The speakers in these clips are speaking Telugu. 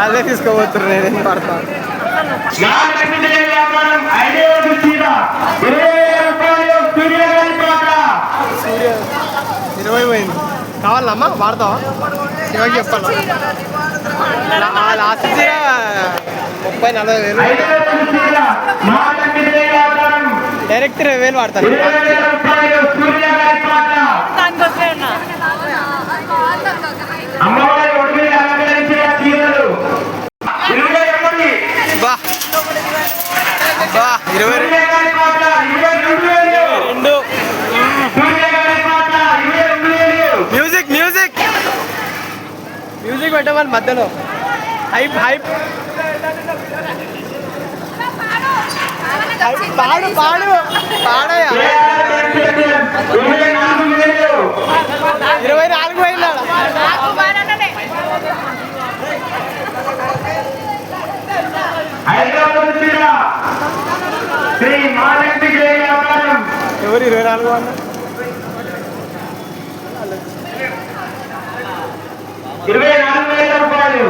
అదే తీసుకోబోతున్నారు నేనేం పడతాను ఐదవ వరుసీన ఇరవై ఇరవై పోయింది. కావాలమ్మా? వాడతావా? శివకి చెప్పాలా? ఆ లాస్ట్ చీర ముప్పై నలభై వేలు. డైరెక్ట్ ఇరవై వేలు వాడతాను ఇరవై అమ్మవారి ఒడిని అలంకరించిన చీరలు ఇరవై ఒకటి బా బా ఇరవై సూర్యగారి పాట ఇరవై రెండు వేలు రెండు సూర్యగారి పాట ఇరవై రెండు వేలు మ్యూజిక్ మ్యూజిక్ మ్యూజిక్ పెట్టమని మధ్యలో. Hype hype. పాడు పాడు పాడయా ఇరవై నాలుగు వేలు ఎవరు ఇరవై నాలుగు అన్న ఇరవై నాలుగు వేల రూపాయలు.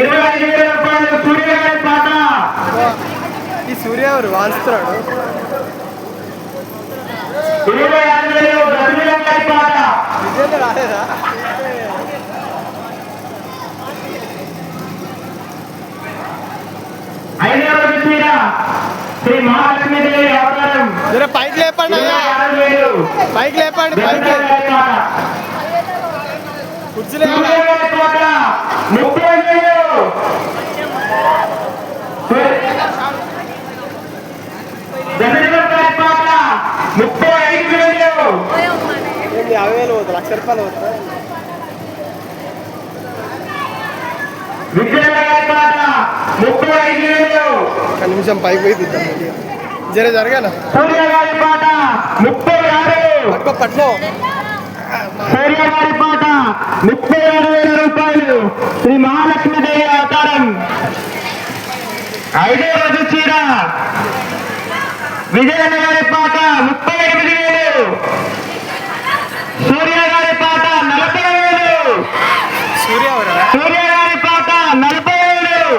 ఇరవై ఐదు వేల రూపాయలు సూర్యగారి పాట. ఈ సూర్య ఎవరు? వాంచుతున్నాడు ఇరవై ఆరు వేలు గర్భిణీ గారి పాట. విజయ్ రాలేదా? శ్రీ పైకి లేపండి పైకి లేపండి పైకి గారి లేపండి ముప్పై ఐదు వేలు యాభై వేలు లక్ష రూపాయలు ఐదు వేలు ఒక నిమిషం పైకి పోయి జర జరగాల? సూర్య గారి పాట ముప్పై ఆరు. పట్టుకో పట్టుకో. సూర్య గారి పాట ముప్పై ఆరు వేల రూపాయలు శ్రీ మహాలక్ష్మీదేవి అవతారం. ఐదో రోజు చీర. విజయనగర గారి పాట ముప్పై ఎనిమిది వేలు. సూర్య గారి పాట నలభై వేలు. సూర్య సూర్య గారి పాట నలభై వేలు.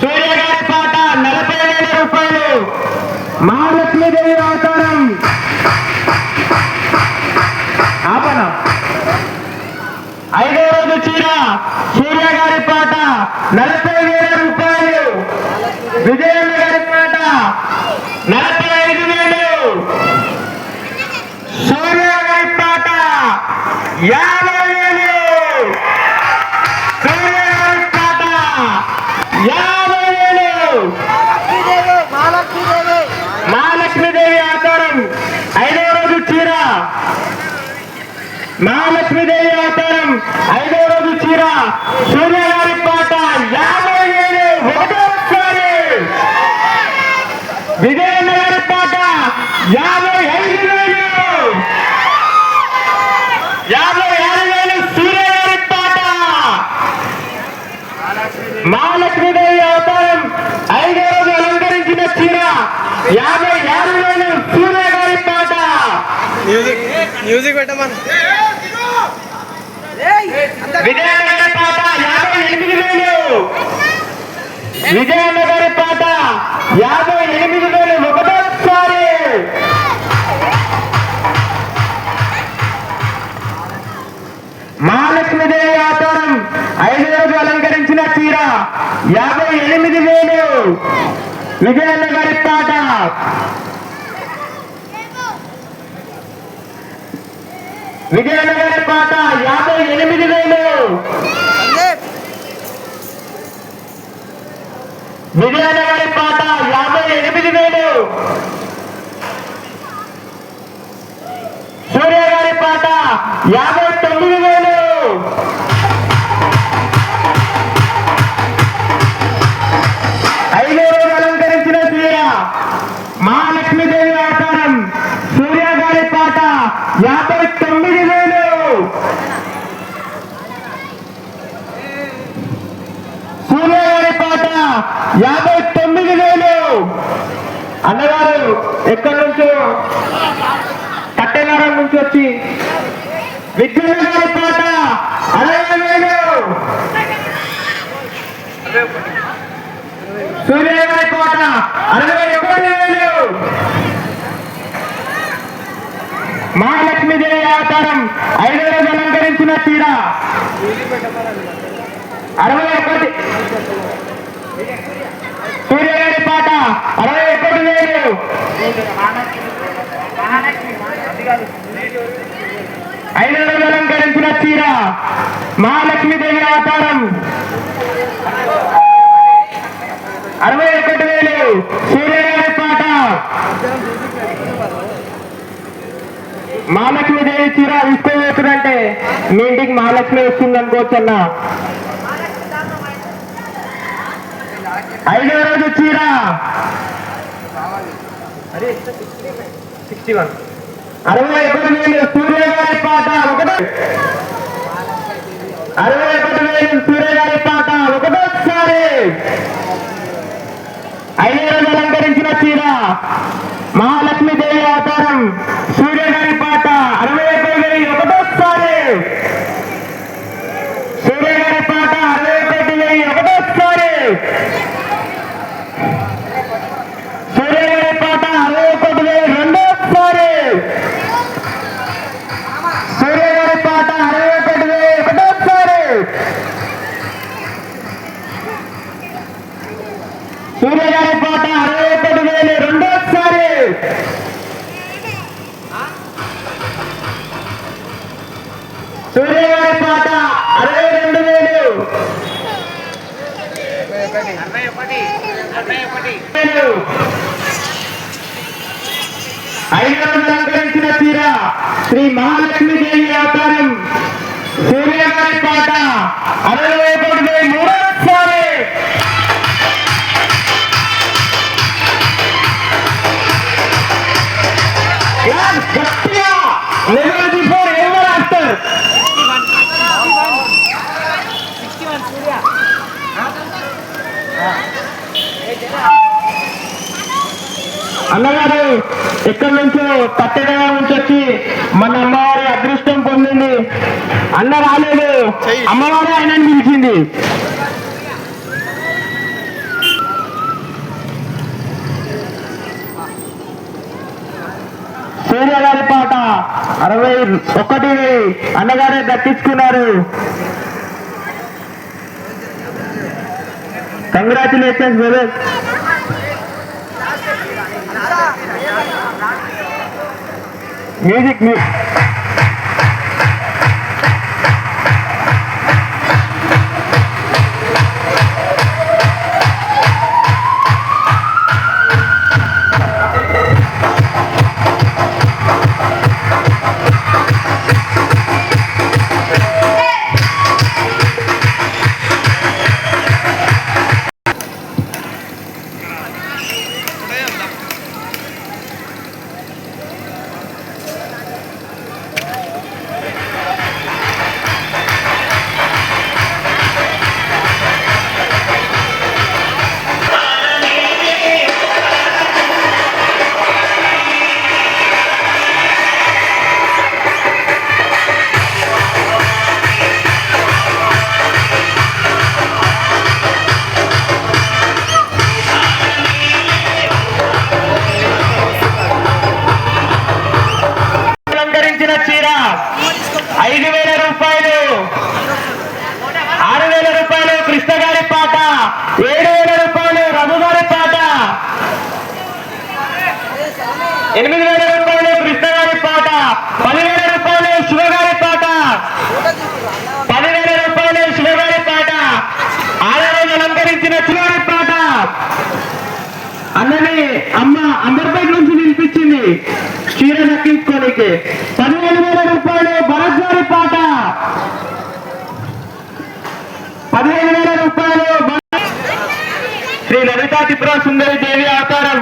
సూర్య గారి పాట నలభై వేల రూపాయలు. మహాలక్ష్మీదేవి అవతారం. నలభై వేల రూపాయలు. విజయమ్మ గారి మాట. నలభై ఐదు వేలు. సూర్య గారి పాట. యాభై వేలు. సూర్య గారి పాట. యాభై వేలు. మహాలక్ష్మీదేవి ఆకారం ఐదవ రోజు చీర. మహాలక్ష్మీదేవి అవతారం. ఐదవ రోజు చీర. సూర్య గారి పాట యాభై వేలు ఒకటోసారి విజయన్న గారి పాట యాభై ఐదు వేలు. యాభై ఆరు వేలు సూర్య పాట మహాలక్ష్మీదేవి అవతారం ఐదో రోజు అలంకరించిన చీర యాభై ఆరు వేలు సూర్య పాట మ్యూజిక్ మ్యూజిక్ పెట్టమని విజయనగర పాట యాభై ఎనిమిది వేలు. విజయనగర పాట యాభై ఎనిమిది యాభై ఎనిమిది వేలు. విజయనగరి పాట. ఏమో. గారి పాట యాభై ఎనిమిది వేలు. విజయనగరి పాట యాభై ఎనిమిది వేలు. సూర్య గారి పాట యాభై తొమ్మిది వేలు. యాభై తొమ్మిది వేలు. అన్నగారు ఎక్కడి నుంచో? కట్టెనగరం నుంచి వచ్చి. విద్యుత్ కోట పాట అరవై వేలు. సూర్య అరవై ఒకటి వేలు. మహాలక్ష్మీదేవి అవతారం ఐదో రోజు అలంకరించిన తీరా అరవై ఒకటి. సూర్యగారి పాట అరవై ఒకటి వేలు. ఐదు వందలు అలంకరించిన చీర మహాలక్ష్మీదేవి అవతారం. అరవై ఒకటి వేలు. సూర్యగారి పాట. పాట మహాలక్ష్మీదేవి చీర తీసుకోబోతుందంటే మీ ఇంటికి మహాలక్ష్మి వస్తుంది అనుకోవచ్చు ఐదో రోజు చీర. అరవై ఒకటి వేలు సూర్య గారి పాట ఒకటో. అరవై ఒకటి వేలు సూర్య గారి పాట ఒకటోసారి. ఐదు రోజులు అలంకరించిన చీర మహాలక్ష్మీదేవి అవతారం సూర్య గారి పాట అరవై ఒకటి వేలు ఒకటోసారి సూర్య గారి పాట అరవై ఒకటి వేలు ఒకటోసారి సూర్య గారి పాట అరవై ఒకటి వేలు రెండోసారి సూర్య గారి పాట అరవై ఒకటి వేలు ఒకటోసారి సూర్య గారి పాట అరవై ఒకటి వేలు రెండోసారి సూర్య గారి పాట అరవై రెండు వేలు వేలు. ఐదు వందలు అలంకరించిన చీర శ్రీ మహాలక్ష్మీదేవి అవతారం సూర్య గారి పాట అరవై ఒకటి వేలు మూడోసారి అన్నగారు ఎక్కడి నుంచో పట్టెగా నుంచి వచ్చి మన అమ్మవారి అదృష్టం పొందింది. అన్న రాలేదు. అమ్మవారి ఆయనని పిలిచింది. సూర్య గారి అరవై ఒకటి అన్నగారే దక్కించుకున్నారు. కంగ్రాచులేషన్స్ బ్రదర్ మ్యూజిక్ మ్యూజిక్ అలానే అమ్మ అందరిపేట నుంచి నిలిపించింది చీర దక్కించుకోనికి పదిహేను వేల రూపాయలు భరత్ గారి పాట. పదిహేను వేల రూపాయలు శ్రీ లలితా త్రిపురా సుందరి దేవి అవతారం.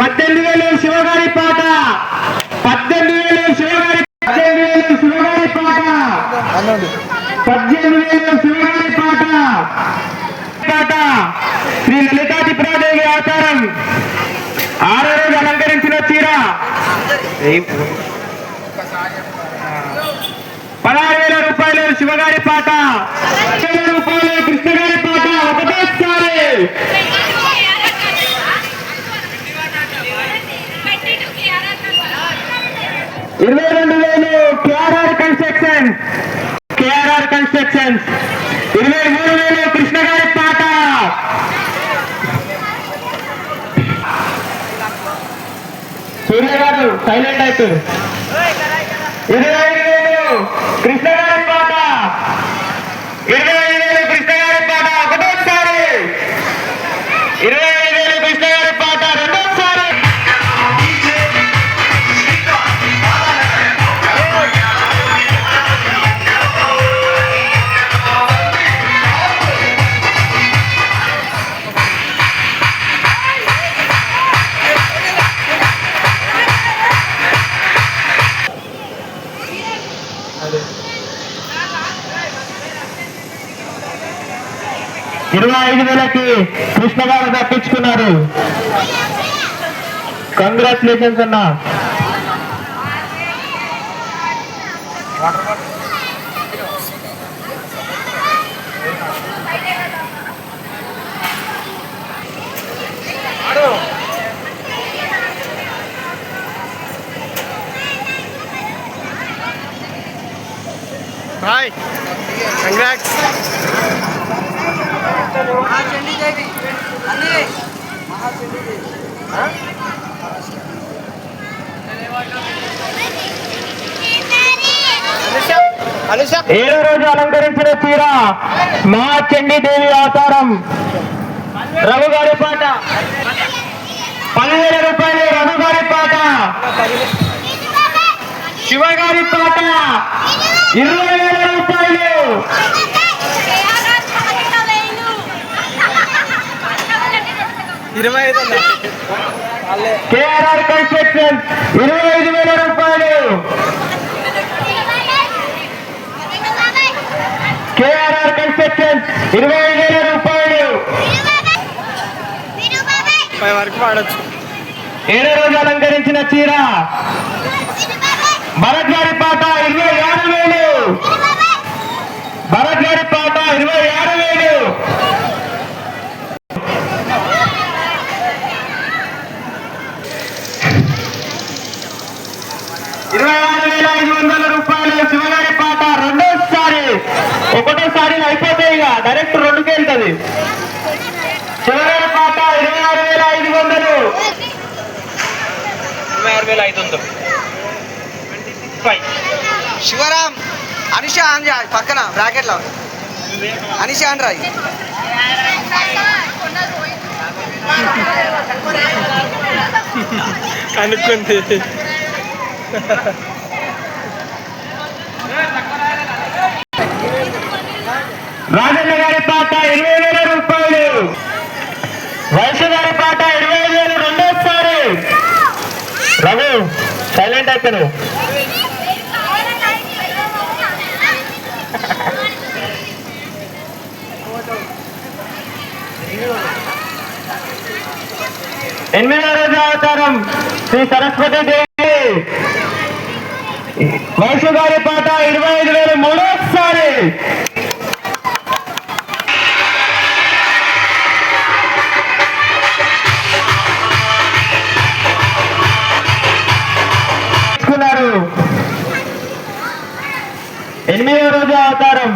పద్దెనిమిది వేలు శివగారి పాట. పద్దెనిమిది వేలు శివగారి పద్దెనిమిది వేలు శివగారి పాట. పద్దెనిమిది వేలు శివగారి పాట. పాట శ్రీ లలితాది అవతారం ఆరో రోజు అలంకరించిన చీర. పదహారు వేల రూపాయలు శివగారి పాట. లక్షల రూపాయలు కృష్ణగారి పాట. ఒకటేసారి. ఇరవై రెండు వేలు కేఆర్ఆర్ కన్స్ట్రక్షన్. కేఆర్ఆర్ కన్స్ట్రక్షన్ ఇరవై మూడు వేలు కృష్ణ గారి పాట సూర్య గారు సైలెంట్ అయితే ఇరవై ఐదు వేలు కృష్ణ ఇరవై ఐదు వేలకి కృష్ణ గారు తప్పించుకున్నారు. కంగ్రాచులేషన్స్ అన్నా. మహాచండీదేవి అన్నీ. మహాచండీదేవి ఏడో రోజు అలంకరించిన చీర మహాచండీ దేవి అవతారం రఘు గారి పాట. పదివేల రూపాయలు రఘు గారి పాట. శివ గారి పాట. ఇరవై వేల రూపాయలు. ఇరవై ఐదు కేఆర్ఆర్ కన్స్ట్రక్షన్ ఇరవై ఐదు వేల రూపాయలు. కేఆర్ఆర్ కన్స్ట్రక్షన్ ఇరవై ఐదు వేల రూపాయలు. వరకు పాడొచ్చు ఏడో రోజు అలంకరించిన చీర. భరత్ గారి పాట ఇరవై ఆరు వేలు. భరత్ గారి పాట ఇరవై ఆరు వేలు. ఇరవై ఆరు వేల ఐదు వందల రూపాయలు శివగారి పాట రెండోసారి. ఒకటోసారి అయిపోతాయి ఇక డైరెక్ట్ రెండుకి వెళ్తుంది. శివగారి పాట ఇరవై ఆరు వేల ఐదు వందలు. ఇరవై ఆరు వేల ఐదు వందలు. శివరాం అనుష అంజ పక్కన బ్రాకెట్లో అనిష అండ్రాయ్ కనుక్కుంది. రాజన్న గారి పాట ఇరవై వేల రూపాయలు. వయసు గారి పాట ఇరవై వేలు రెండోసారి. రఘు సైలెంట్ అయిపోయాను ఎనిమిదవ రోజు అవతారం శ్రీ సరస్వతి దేవి వైశ్య గారి పాట ఇరవై ఐదు వేలు మూడోసారి తీసుకున్నారు. ఎనిమిదవ రోజు అవతారం.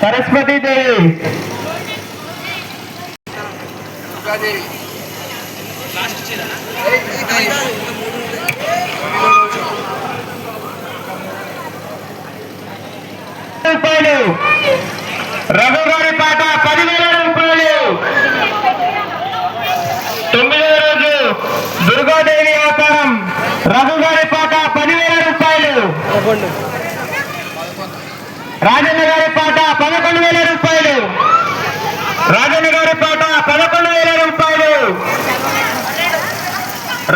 సరస్వతి దేవి. రూపాయలు రఘు గారి పాట పదివేల రూపాయలు. తొమ్మిదవ రోజు దుర్గాదేవి అవతారం రఘు గారి పదకొండు రాజన్న గారి పాట పదకొండు వేల రూపాయలు. రాజన్న గారి పాట పదకొండు వేల రూపాయలు.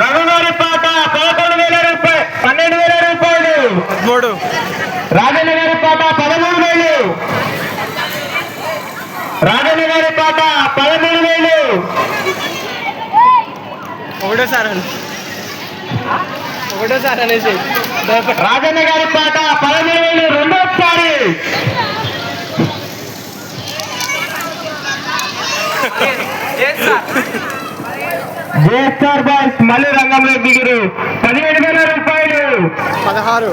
రఘు గారి పాట పదకొండు వేల రూపాయలు పన్నెండు వేల రూపాయలు. రాజన్న గారి పాట పదమూడు వేలు రాజన్న గారి పాట పదమూడు వేలు. ఒకటోసారి ఒకటోసారి అనేసి. రాజన్న గారి పాట పదమూడు వేలు రెండోసారి. జేఎస్ఆర్ బాయ్స్ మళ్ళీ రంగంలో దిగురు. పదిహేడు వేల రూపాయలు. పదహారు.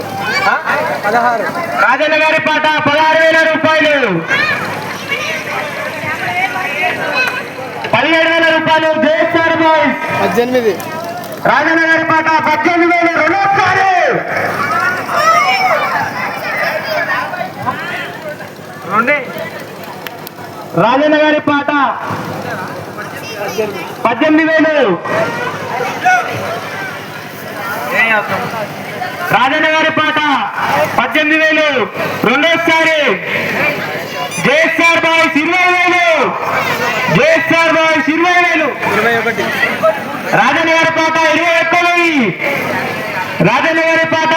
పదహారు. రాజన్న గారి పాట పదహారు వేల రూపాయలు. పదిహేడు వేల రూపాయలు జేఎస్ఆర్ బాయ్స్. పద్దెనిమిది. రాజన్న గారి పాట పద్దెనిమిది వేలు రెండోసారి రాజన్న గారి పాట పద్దెనిమిది వేలు. రాజన్న గారి పాట పద్దెనిమిది వేలు. రెండోసారి జేఎస్ఆర్ బాయ్స్ ఇరవై వేలు. జేఎస్ఆర్ బాయ్స్ ఇరవై వేలు. ఇరవై ఒకటి. రాజన్న గారి పాట ఇరవై ఒక్క వెయ్యి. రాజన్న గారి పాట